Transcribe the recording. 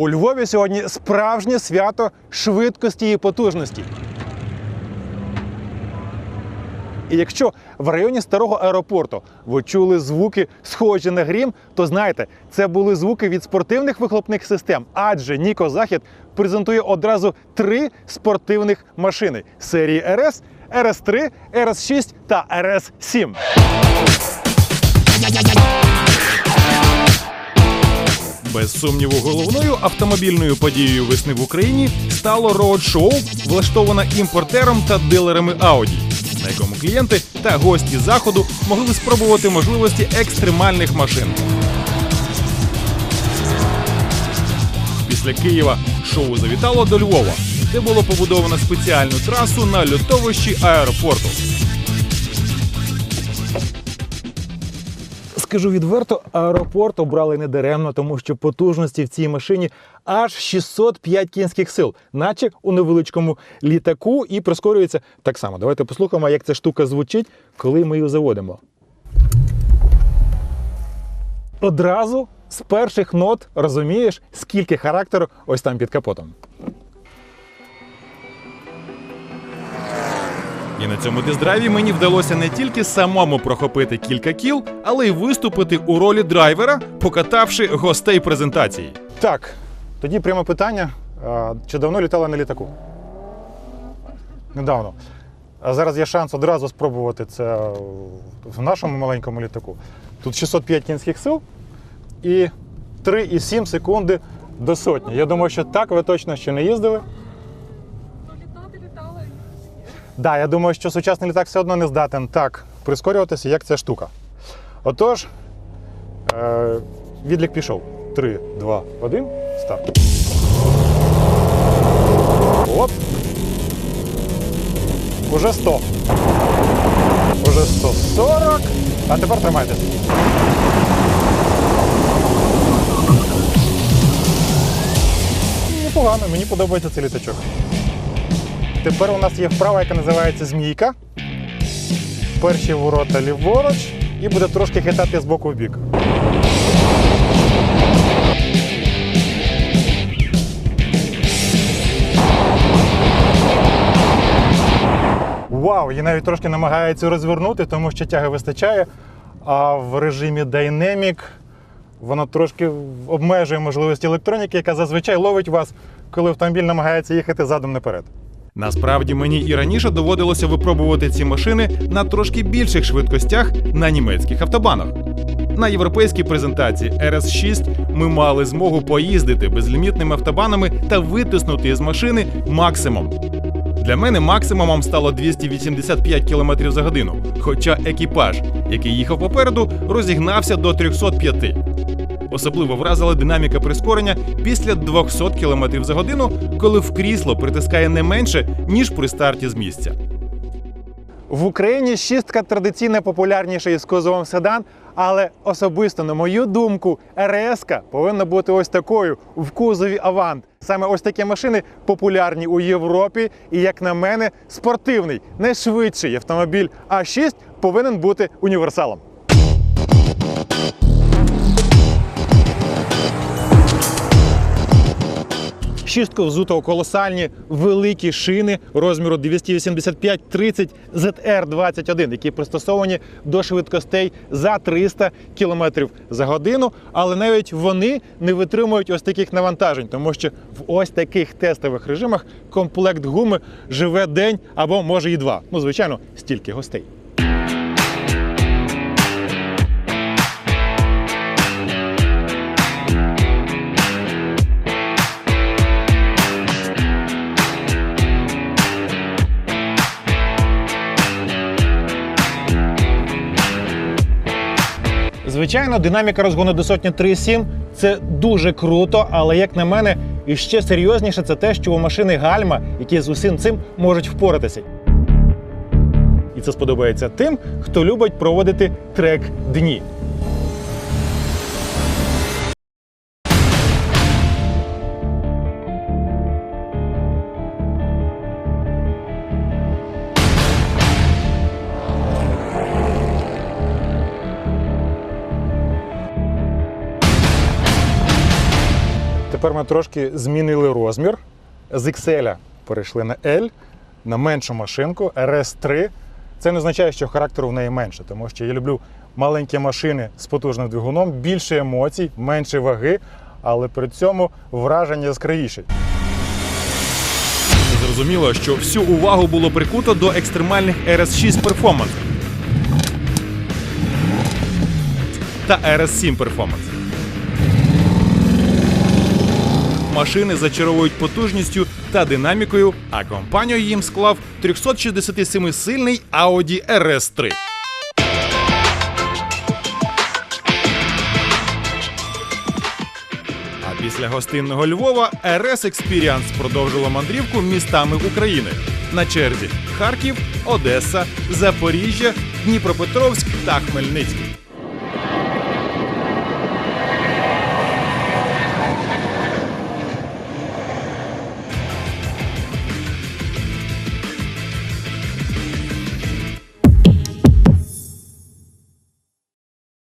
У Львові сьогодні справжнє свято швидкості і потужності. І якщо в районі старого аеропорту ви чули звуки, схожі на грім, то знайте, це були звуки від спортивних вихлопних систем, адже Ніко Захід презентує одразу три спортивних машини серії РС, РС3, РС6 та РС7. Без сумніву, головною автомобільною подією весни в Україні стало роуд-шоу, влаштоване імпортером та дилерами Audi, на якому клієнти та гості заходу могли спробувати можливості екстремальних машин. Після Києва шоу завітало до Львова, де було побудовано спеціальну трасу на льотовищі аеропорту. Скажу відверто, аеропорт обрали не даремно, тому що потужності в цій машині аж 605 кінських сил, наче у невеличкому літаку, і прискорюється так само. Давайте послухаємо, як ця штука звучить, коли ми її заводимо. Одразу з перших нот розумієш, скільки характеру ось там під капотом. І на цьому тест-драйві мені вдалося не тільки самому прохопити кілька кіл, але й виступити у ролі драйвера, покатавши гостей презентації. Так, тоді пряме питання: чи давно літали на літаку? Недавно. А зараз є шанс одразу спробувати це в нашому маленькому літаку. Тут 605 кінських сил і 3,7 секунди до сотні. Я думаю, що так ви точно ще не їздили. Да, я думаю, що сучасний літак все одно не здатен так прискорюватися, як ця штука. Отож, е, відлік пішов. 3, 2, 1, старт. Оп. Уже 100. Уже 140. А тепер тримайтесь. Непогано, мені подобається цей літачок. Тепер у нас є вправа, яка називається змійка. Перші ворота ліворуч і буде трошки хитати з боку в бік. Вау! І навіть трошки намагається розвернути, тому що тяги вистачає. А в режимі Dynamic воно трошки обмежує можливості електроніки, яка зазвичай ловить вас, коли автомобіль намагається їхати задом наперед. Насправді мені і раніше доводилося випробувати ці машини на трошки більших швидкостях на німецьких автобанах. На європейській презентації RS6 ми мали змогу поїздити безлімітними автобанами та витиснути із машини максимум. Для мене максимумом стало 285 км за годину, хоча екіпаж, який їхав попереду, розігнався до 305. Особливо вразила динаміка прискорення після 200 км за годину, коли в крісло притискає не менше, ніж при старті з місця. В Україні шістка традиційно популярніша із кузовом седан, але особисто, на мою думку, РС повинна бути ось такою в кузові Авант. Саме ось такі машини популярні у Європі, і, як на мене, спортивний, найшвидший автомобіль А6 повинен бути універсалом. Шістку взуто колосальні великі шини розміру 285-30 ZR21, які пристосовані до швидкостей за 300 км за годину. Але навіть вони не витримують ось таких навантажень, тому що в ось таких тестових режимах комплект гуми живе день або може і два. Ну, звичайно, стільки гостей. Звичайно, динаміка розгону до сотні 3,7 – це дуже круто, але як на мене, і ще серйозніше це те, що у машини гальма, які з усім цим можуть впоратися. І це сподобається тим, хто любить проводити трек дні. Тепер ми трошки змінили розмір. З XL перейшли на L, на меншу машинку RS3. Це не означає, що характеру в неї менше, тому що я люблю маленькі машини з потужним двигуном, більше емоцій, менше ваги, але при цьому враження яскравіше. Зрозуміло, що всю увагу було прикуто до екстремальних RS6 Performance та RS7 Performance. Машини зачаровують потужністю та динамікою, а компанію їм склав 367-сильний Audi RS3. А після гостинного Львова RS Experience продовжила мандрівку містами України. На черзі Харків, Одеса, Запоріжжя, Дніпропетровськ та Хмельницький.